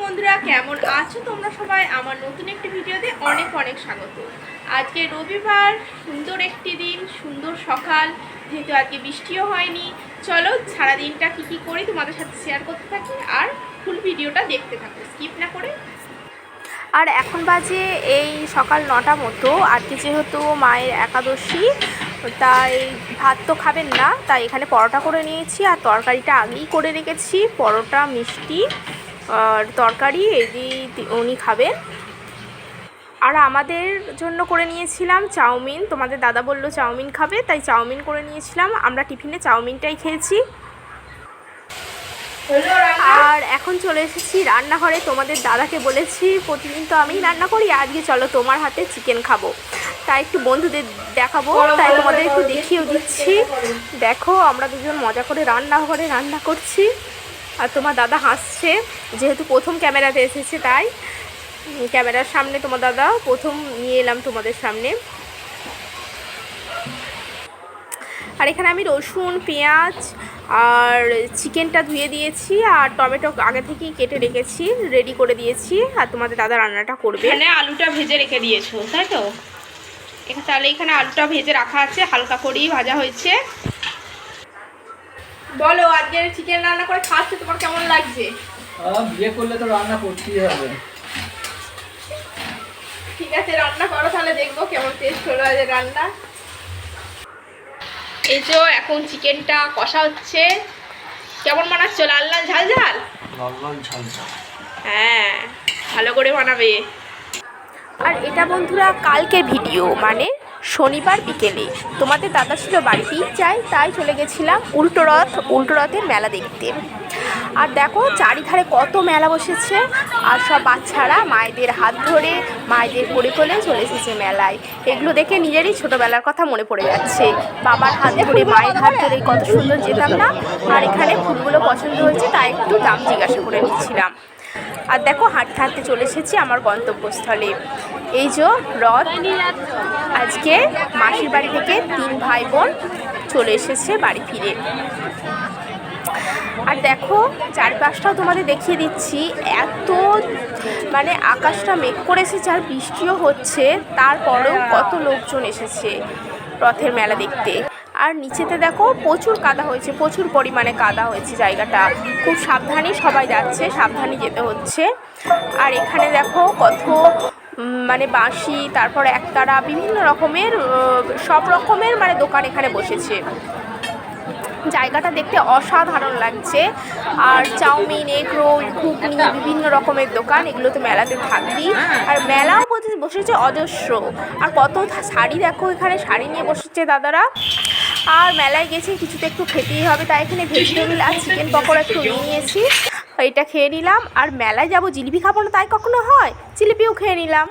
বন্ধুরা, কেমন আছো তোমরা সবাই? আমার নতুন একটি ভিডিওতে অনেক অনেক স্বাগত। আজকে রবিবার, সুন্দর একটি দিন, সুন্দর সকাল, যেহেতু আজকে বৃষ্টিও হয়নি। চলো সারাদিনটা কী কী করি তোমাদের সাথে শেয়ার করতে থাকি আর ফুল ভিডিওটা দেখতে থাকো। স্কিপ না করে। আর এখন বাজে এই সকাল নটা মতো। আজকে যেহেতু মায়ের একাদশী, তাই ভাত তো খাবেন না, তাই এখানে পরোটা করে নিয়েছি আর তরকারিটা আগেই করে রেখেছি। পরোটা, মিষ্টি তরকারি, এই উনি খাবেন। আর আমাদের জন্য করে নিয়েছিলাম চাউমিন। তোমাদের দাদা বলল চাউমিন খাবে, তাই চাউমিন করে নিয়েছিলাম। আমরা টিফিনে চাউমিনটাই খেয়েছি। আর এখন চলে এসেছি রান্নাঘরে। তোমাদের দাদাকে বলেছি, প্রতিদিন তো আমিই রান্না করি, আজকে চলো তোমার হাতে চিকেন খাব। তাই একটু বন্ধুদের দেখাবো, তাই তোমাদের একটু দেখিয়েও দিচ্ছি। দেখো, আমরা দুজন মজা করে রান্নাঘরে রান্না করছি। আর তোমার দাদা হাসছে, যেহেতু প্রথম ক্যামেরাতে এসেছে তাই। ক্যামেরার সামনে তোমার দাদা, প্রথম নিয়ে এলাম তোমাদের সামনে। আর এখানে আমি রসুন, পেঁয়াজ আর চিকেনটা ধুয়ে দিয়েছি আর টমেটো আগে থেকেই কেটে রেখেছি রেডি করে দিয়েছি আর তোমাদের দাদা রান্নাটা করবে। এখানে আলুটা ভেজে রেখে দিয়েছ, তাই তো? তাহলে এখানে আলুটা ভেজে রাখা আছে, হালকা করেই ভাজা হয়েছে। বলো আজকে চিকেন রান্না করে খাচ্ছে তোমার কেমন লাগছে? বিয়ে করলে তো রান্না করতেই হবে। ঠিক আছে রান্না করো তাহলে দেখব কেমন টেস্ট হলো আজ রান্না। এই যে এখন চিকেনটা কষা হচ্ছে। কেমন বানাচ্ছ লাল লাল ঝাল ঝাল? লঙ্গন ঝালঝাল হ্যাঁ ভালো করে বানাবে। আর এটা বন্ধুরা কালকের ভিডিও মানে শনিবার বিকেলে। তোমাদের দাদা ছিল বাড়িতেই, চাই তাই চলে গেছিলাম উল্টো রথ, উল্টো রথের মেলা দেখতে। আর দেখো, চারিধারে কত মেলা বসেছে। আর সব বাচ্চারা মায়েদের হাত ধরে, মায়েদের কোলে কোলে চলে এসেছে মেলায়। এগুলো দেখে নিজেরই ছোটোবেলার কথা মনে পড়ে যাচ্ছে। বাবার হাত ধরে, মায়ের হাত ধরে কত সুন্দর যেতাম না? আর এখানে ফুলগুলো পছন্দ হয়েছে, তাই একটু দাম জিজ্ঞাসা করে নিচ্ছিলাম। আর দেখো, হাঁটতে হাঁটতে চলে এসেছি আমার গন্তব্যস্থলে। এই যে রথ, আজকে মাসির বাড়ি থেকে তিন ভাই বোন চলে এসেছে বাড়ি ফিরে। আর দেখো, চারপাশটাও তোমাদের দেখিয়ে দিচ্ছি, এত মানে আকাশটা মেঘ করে এসেছে আর বৃষ্টিও হচ্ছে, তারপরেও কত লোকজন এসেছে রথের মেলা দেখতে। আর নিচেতে দেখো, প্রচুর কাদা হয়েছে, প্রচুর পরিমাণে কাদা হয়েছে জায়গাটা। খুব সাবধানে সবাই যাচ্ছে, সাবধানে যেতে হচ্ছে। আর এখানে দেখো, কত মানে বাঁশি, তারপর একতারা, বিভিন্ন রকমের সব রকমের মানে দোকান এখানে বসেছে। জায়গাটা দেখতে অসাধারণ লাগছে। আর চাউমিন, এগ রোল, ঘুগনি, বিভিন্ন রকমের দোকান এগুলো তো মেলাতে থাকবি। আর মেলাও বসে- বসেছে অজস্র। আর কত শাড়ি দেখো, এখানে শাড়ি নিয়ে বসেছে দাদারা। আর মেলায় গেছি কিছু তো একটু খেতেই হবে, তাই এখানে ভেজিটেবিল আর চিকেন পকোড়া একটু নিয়ে নিয়েছি। এটা খেয়ে নিলাম। আর মেলায় যাব, জিলিপি খাব না, তাই কখনো হয়? জিলিপিও খেয়ে নিলাম।